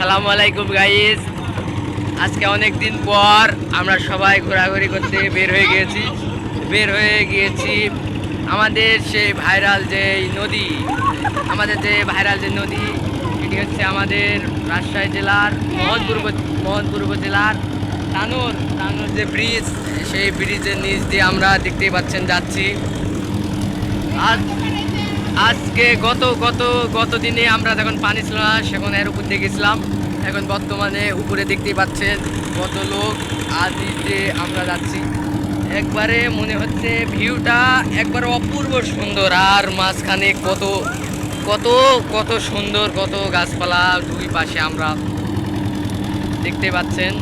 আসসালামু আলাইকুম গাইস আজকে অনেক দিন পর আমরা সবাই ঘোরাঘুরি করতে বের হয়ে গিয়েছি। বের হয়ে গিয়েছি আমাদের সেই ভাইরাল যে নদী, আমাদের যে ভাইরাল যে নদী, এটি হচ্ছে আমাদের রাজশাহী জেলার মোহনপুর মোহনপুর উপজেলার তানোর তানোর যে ব্রিজ সেই ব্রিজের নিচ দিয়ে আমরা দেখতেই পাচ্ছেন যাচ্ছি। আজ আজকে গত গত গত দিনে আমরা যখন পানি ছিল না, সেখন এর উপর দিয়ে গেছিলাম। এখন বর্তমানে উপরে দেখতেই পাচ্ছেন কত লোক যে আমরা যাচ্ছি। একবারে মনে হচ্ছে ভিউটা একবার অপূর্ব সুন্দর, আর মাঝখানে কত কত কত সুন্দর, কত গাছপালা দুই পাশে আমরা দেখতে পাচ্ছেন।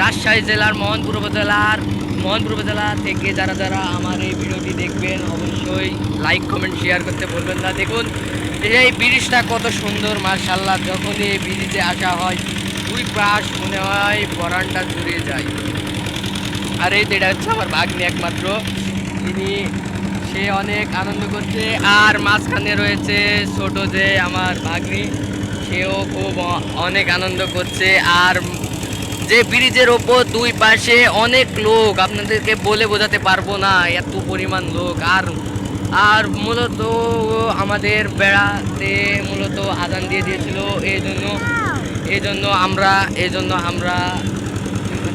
রাজশাহী জেলার মোহনপুর উপজেলার মোহনপুর উপজেলা থেকে যারা যারা আমার এই ভিডিওটি দেখবেন, অবশ্যই লাইক কমেন্ট শেয়ার করতে বলবেন না। দেখুন, এই ব্রিজটা কত সুন্দর মার্শাল্লাহ যখন এই ব্রিজে আসা হয়, দুই পাশ মনে হয় বরানটা জুড়ে যায়। আর এই এটা হচ্ছে আমার ভাগ্নি একমাত্র। তিনি, সে অনেক আনন্দ করছে। আর মাঝখানে রয়েছে ছোট যে আমার ভাগ্নি, সেও খুব অনেক আনন্দ করছে। আর যে ব্রিজের ওপর দুই পাশে অনেক লোক, আপনাদেরকে বলে বোঝাতে পারব না এত পরিমাণ লোক। আর আর মূলত আমাদের বেড়াতে মূলত আদান দিয়ে দিয়েছিল। এই জন্য এই জন্য আমরা এই জন্য আমরা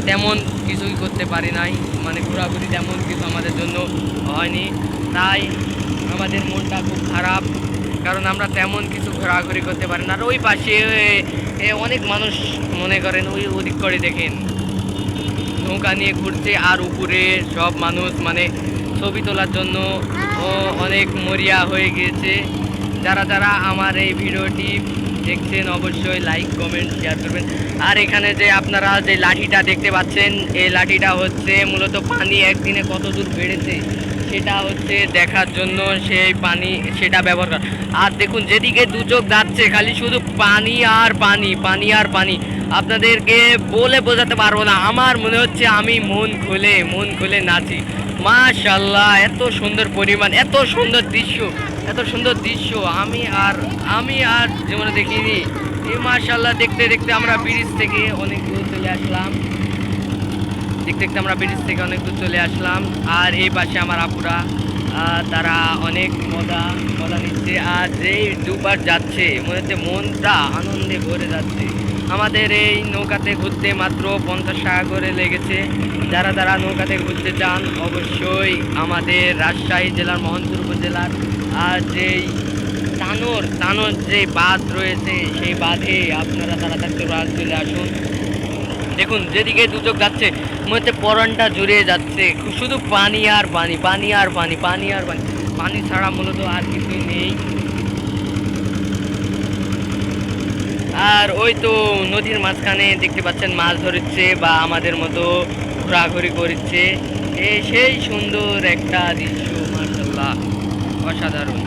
তেমন কিছুই করতে পারি নাই। মানে ঘোরাঘুরি তেমন কিছু আমাদের জন্য হয়নি। তাই আমাদের মনটা খুব খারাপ। কারণ আমরা তেমন কিছু ঘোরাঘুরি করতে পারি না। আর ওই পাশে অনেক মানুষ মনে করেন ওই ওদিক করে দেখেন। নৌকা নিয়ে ঘুরছে আর উপরে সব মানুষ মানে ছবি তোলার জন্য অনেক মরিয়া হয়ে গিয়েছে। যারা যারা আমার এই ভিডিওটি দেখছেন, অবশ্যই লাইক কমেন্ট শেয়ার করবেন। আর এখানে যে আপনারা যে লাঠিটা দেখতে পাচ্ছেন, এই লাঠিটা হচ্ছে মূলত পানি। একদিনে কত দূর বেড়েছে? সেটা হচ্ছে দেখার জন্য সেই পানি সেটা ব্যবহার করা। আর দেখুন, যেদিকে দু চোখ যাচ্ছে, খালি শুধু পানি আর পানি পানি আর পানি। আপনাদেরকে বলে বোঝাতে পারব না। আমার মনে হচ্ছে আমি মন খুলে মন খুলে নাচি। মাশাল্লাহ, এত সুন্দর পরিমাণ, এত সুন্দর দৃশ্য, এত সুন্দর দৃশ্য। আমি আর আমি আর জীবনে দেখিনি। এই মাশাল্লাহ, দেখতে দেখতে আমরা ব্রিজ থেকে অনেক দূর চলে আসলাম। দেখতে দেখতে আমরা ব্রিজ থেকে অনেক দূর চলে আসলাম। আর এই পাশে আমার আপুরা তারা অনেক মজা মজা নিচ্ছে। আর যেই দুবার যাচ্ছে, মনে হচ্ছে মনটা আনন্দে ভরে যাচ্ছে। আমাদের এই নৌকাতে ঘুরতে মাত্র পঞ্চাশ টাকা করে লেগেছে। যারা যারা নৌকাতে ঘুরতে চান, অবশ্যই আমাদের রাজশাহী জেলার মোহনপুর উপজেলার, আর যেই তানোর তানোর যে বাঁধ রয়েছে, সেই বাঁধে আপনারা করে আজ চলে আসুন। দেখুন, যেদিকে দুচোখ যাচ্ছে মনে হচ্ছে পরনটা জুড়ে যাচ্ছে। শুধু পানি আর পানি পানি আর পানি পানি আর পানি। পানি ছাড়া মূলত আর কিছুই নেই। আর ওই তো নদীর মাঝখানে দেখতে পাচ্ছেন, মাছ ধরছে বা আমাদের মতো ঘোরাঘুরি করছে। সেই সুন্দর একটা দৃশ্য মার্শাল্লাহ অসাধারণ।